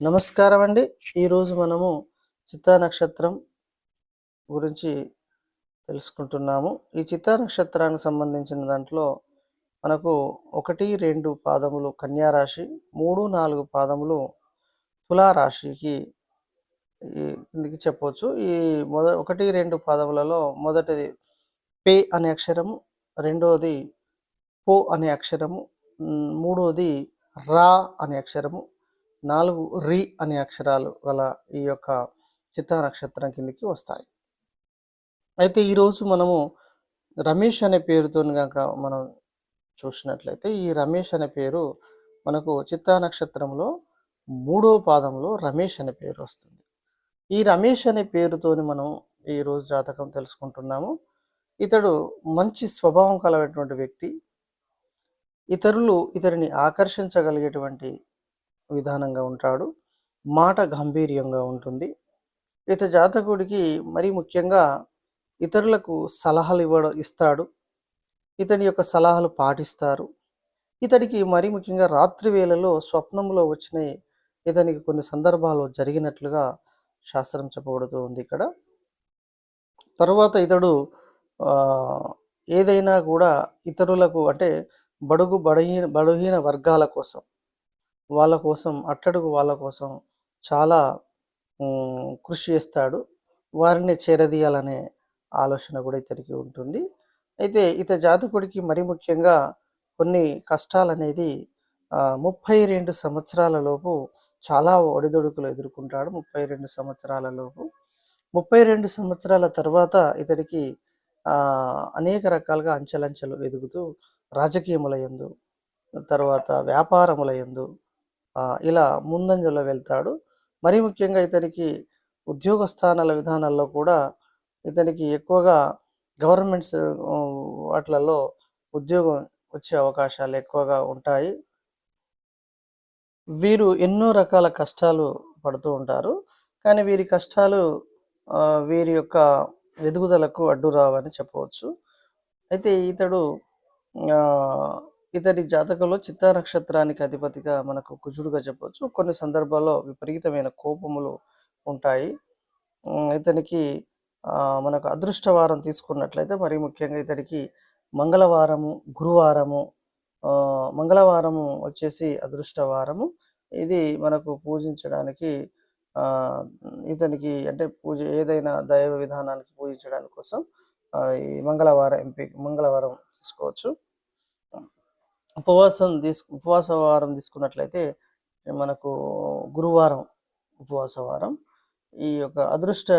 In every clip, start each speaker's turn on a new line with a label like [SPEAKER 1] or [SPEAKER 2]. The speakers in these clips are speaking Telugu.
[SPEAKER 1] నమస్కారం అండి ఈరోజు మనము చిత్తా నక్షత్రం గురించి తెలుసుకుంటున్నాము. ఈ చిత్తా నక్షత్రానికి సంబంధించిన దాంట్లో మనకు ఒకటి రెండు పాదములు కన్యా రాశి మూడు నాలుగు పాదములు తులారాశికి ఈ కిందికి చెప్పవచ్చు ఈ మొద ఒకటి రెండు పాదములలో మొదటిది పే అనే అక్షరము రెండవది పో అనే అక్షరము మూడవది రా అనే అక్షరము నాలుగు రి అనే అక్షరాలు గల ఈ యొక్క చిత్తా నక్షత్రం కిందికి వస్తాయి. అయితే ఈరోజు మనము రమేష్ అనే పేరుతో కనుక మనం చూసినట్లయితే ఈ రమేష్ అనే పేరు మనకు చిత్తా నక్షత్రంలో మూడో పాదంలో రమేష్ అనే పేరు వస్తుంది. ఈ రమేష్ అనే పేరుతోని మనం ఈ రోజు జాతకం తెలుసుకుంటున్నాము. ఇతడు మంచి స్వభావం కలవటువంటి వ్యక్తి. ఇతరులు ఇతడిని ఆకర్షించగలిగేటువంటి విధానంగా ఉంటాడు. మాట గంభీర్యంగా ఉంటుంది. ఇత జాతకుడికి మరి ముఖ్యంగా ఇతరులకు సలహాలు ఇవ్వడం ఇస్తాడు. ఇతని యొక్క సలహాలు పాటిస్తారు. ఇతడికి మరి ముఖ్యంగా రాత్రి వేళలో స్వప్నంలో వచ్చిన ఇతనికి కొన్ని సందర్భాలు జరిగినట్లుగా శాస్త్రం చెప్పబడుతూ ఉంది ఇక్కడ. తరువాత ఇతడు ఏదైనా కూడా ఇతరులకు అంటే బడుగు బడహీన బలహీన వర్గాల కోసం వాళ్ళ కోసం అట్టడుగు వాళ్ళ కోసం చాలా కృషి చేస్తాడు. వారిని చేరదీయాలనే ఆలోచన కూడా ఇతనికి ఉంటుంది. అయితే ఇత జాతకుడికి మరి ముఖ్యంగా కొన్ని కష్టాలు అనేది ముప్పై రెండు సంవత్సరాల లోపు చాలా ఒడిదొడుకులు ఎదుర్కొంటాడు ముప్పై రెండు సంవత్సరాల లోపు. ముప్పై రెండు సంవత్సరాల తర్వాత ఇతడికి అనేక రకాలుగా అంచెలంచెలు ఎదుగుతూ రాజకీయముల యందు తర్వాత వ్యాపారముల యందు ఇలా ముందంజలో వెళ్తాడు. మరి ముఖ్యంగా ఇతనికి ఉద్యోగ స్థానాల విధానాల్లో కూడా ఇతనికి ఎక్కువగా గవర్నమెంట్స్ వాటిలలో ఉద్యోగం వచ్చే అవకాశాలు ఎక్కువగా ఉంటాయి. వీరు ఎన్నో రకాల కష్టాలు పడుతూ ఉంటారు. కానీ వీరి కష్టాలు వీరి యొక్క ఎదుగుదలకు అడ్డు రావని చెప్పవచ్చు. అయితే ఇతడు ఇతడి జాతకంలో చిత్తా నక్షత్రానికి అధిపతిగా మనకు కుజుడుగా చెప్పవచ్చు. కొన్ని సందర్భాల్లో విపరీతమైన కోపములు ఉంటాయి. ఇతనికి ఆ, మనకు అదృష్టవారం తీసుకున్నట్లయితే మరి ముఖ్యంగా ఇతడికి మంగళవారము గురువారము ఆ, మంగళవారము వచ్చేసి అదృష్టవారము. ఇది మనకు పూజించడానికి ఆ, ఇతనికి అంటే పూజ ఏదైనా దైవ విధానానికి పూజించడానికి కోసం ఈ మంగళవారం ఎంపిక మంగళవారం తీసుకోవచ్చు. ఉపవాసం తీసుకు ఉపవాస వారం తీసుకున్నట్లయితే మనకు గురువారం ఉపవాస వారం. ఈ యొక్క అదృష్ట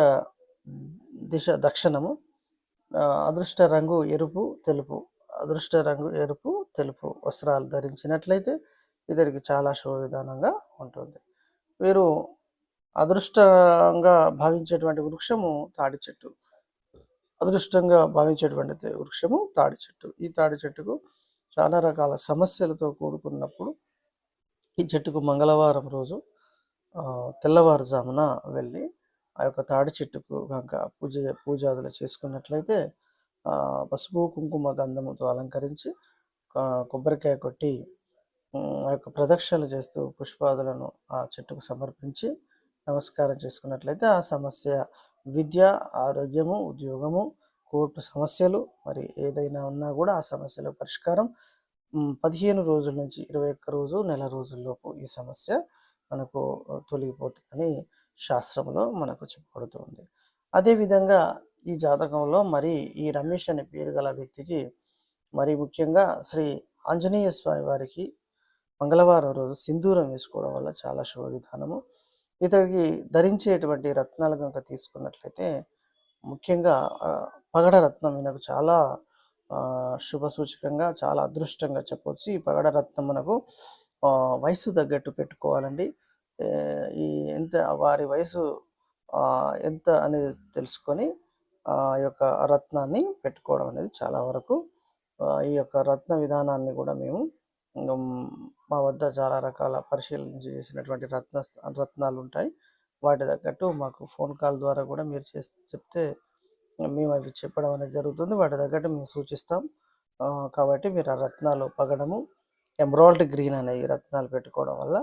[SPEAKER 1] దిశ దక్షిణము అదృష్ట రంగు ఎరుపు తెలుపు అదృష్ట రంగు ఎరుపు తెలుపు వస్త్రాలు ధరించినట్లయితే ఇతడికి చాలా శుభ విధానంగా ఉంటుంది. వీరు అదృష్టంగా భావించేటువంటి వృక్షము తాడి చెట్టు. అదృష్టంగా భావించేటువంటి వృక్షము తాడి చెట్టు. ఈ తాడి చెట్టుకు చాలా రకాల సమస్యలతో కూడుకున్నప్పుడు ఈ చెట్టుకు మంగళవారం రోజు తెల్లవారుజామున వెళ్ళి ఆ యొక్క తాడి చెట్టుకు కనుక పూజ పూజాదులు చేసుకున్నట్లయితే పసుపు కుంకుమ గంధముతో అలంకరించి కొబ్బరికాయ కొట్టి ఆ యొక్క ప్రదక్షిణలు చేస్తూ పుష్పాదులను ఆ చెట్టుకు సమర్పించి నమస్కారం చేసుకున్నట్లయితే ఆ సమస్య విద్య ఆరోగ్యము ఉద్యోగము కోర్టు సమస్యలు మరి ఏదైనా ఉన్నా కూడా ఆ సమస్యల పరిష్కారం పదిహేను రోజుల నుంచి ఇరవై ఒక్క రోజు నెల రోజుల్లోపు ఈ సమస్య మనకు తొలగిపోతుందని శాస్త్రంలో మనకు చెప్పబడుతుంది. అదేవిధంగా ఈ జాతకంలో మరి ఈ రమేష్ అనే పేరు గల వ్యక్తికి మరి ముఖ్యంగా శ్రీ ఆంజనేయ స్వామి వారికి మంగళవారం రోజు సింధూరం వేసుకోవడం వల్ల చాలా శుభ విధానము ఇతడికి ధరించేటువంటి రత్నాలు కనుక తీసుకున్నట్లయితే ముఖ్యంగా పగడ రత్నం ఈయనకు చాలా శుభ సూచకంగా చాలా అదృష్టంగా చెప్పవచ్చు ఈ పగడ రత్నం మనకు వయసు తగ్గట్టు పెట్టుకోవాలండి. ఈ ఎంత వారి వయసు ఎంత అనేది తెలుసుకొని ఆ యొక్క రత్నాన్ని పెట్టుకోవడం అనేది చాలా వరకు ఈ యొక్క రత్న విధానాన్ని కూడా మేము మా వద్ద చాలా రకాల పరిశీలన చేసినటువంటి రత్న రత్నాలు ఉంటాయి వాటి తగ్గట్టు మాకు ఫోన్ కాల్ ద్వారా కూడా మీరు చేసి చెప్తే మేము అవి చెప్పడం అనేది జరుగుతుంది. వాటి తగ్గట్టు మేము సూచిస్తాం. కాబట్టి మీరు ఆ రత్నాలు పగడము ఎమరాల్డ్ గ్రీన్ అనే ఈ రత్నాలు పెట్టుకోవడం వల్ల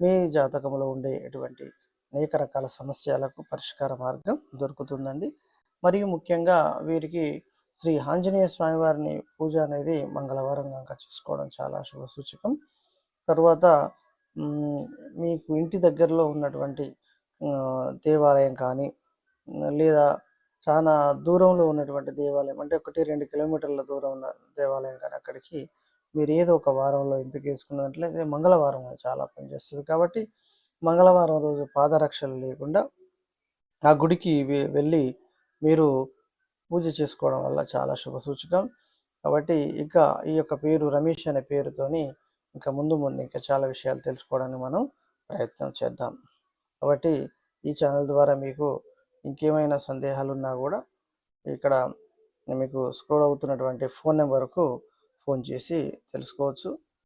[SPEAKER 1] మీ జాతకంలో ఉండే ఎటువంటి అనేక రకాల సమస్యలకు పరిష్కార మార్గం దొరుకుతుందండి. మరియు ముఖ్యంగా వీరికి శ్రీ ఆంజనేయ స్వామివారిని పూజ అనేది మంగళవారం కనుక చేసుకోవడం చాలా శుభ సూచకం. తర్వాత మీకు ఇంటి దగ్గరలో ఉన్నటువంటి దేవాలయం కానీ లేదా చాలా దూరంలో ఉన్నటువంటి దేవాలయం. అంటే ఒకటి రెండు కిలోమీటర్ల దూరం ఉన్న దేవాలయం కానీ అక్కడికి మీరు ఏదో ఒక వారంలో ఎంపిక చేసుకున్నట్లయితే మంగళవారం చాలా పనిచేస్తుంది. కాబట్టి మంగళవారం రోజు పాదరక్షలు లేకుండా ఆ గుడికి వెళ్ళి మీరు పూజ చేసుకోవడం వల్ల చాలా శుభ సూచకం. కాబట్టి ఇంకా ఈ యొక్క పేరు రమేష్ అనే పేరుతోని ఇంకా ముందు ముందు ఇంకా చాలా విషయాలు తెలుసుకోవడానికి మనం ప్రయత్నం చేద్దాం. కాబట్టి ఈ ఛానల్ ద్వారా మీకు ఇంకేమైనా సందేహాలు ఉన్నా కూడా ఇక్కడ మీకు స్క్రోల్ అవుతున్నటువంటి ఫోన్ నెంబర్కు ఫోన్ చేసి తెలుసుకోవచ్చు.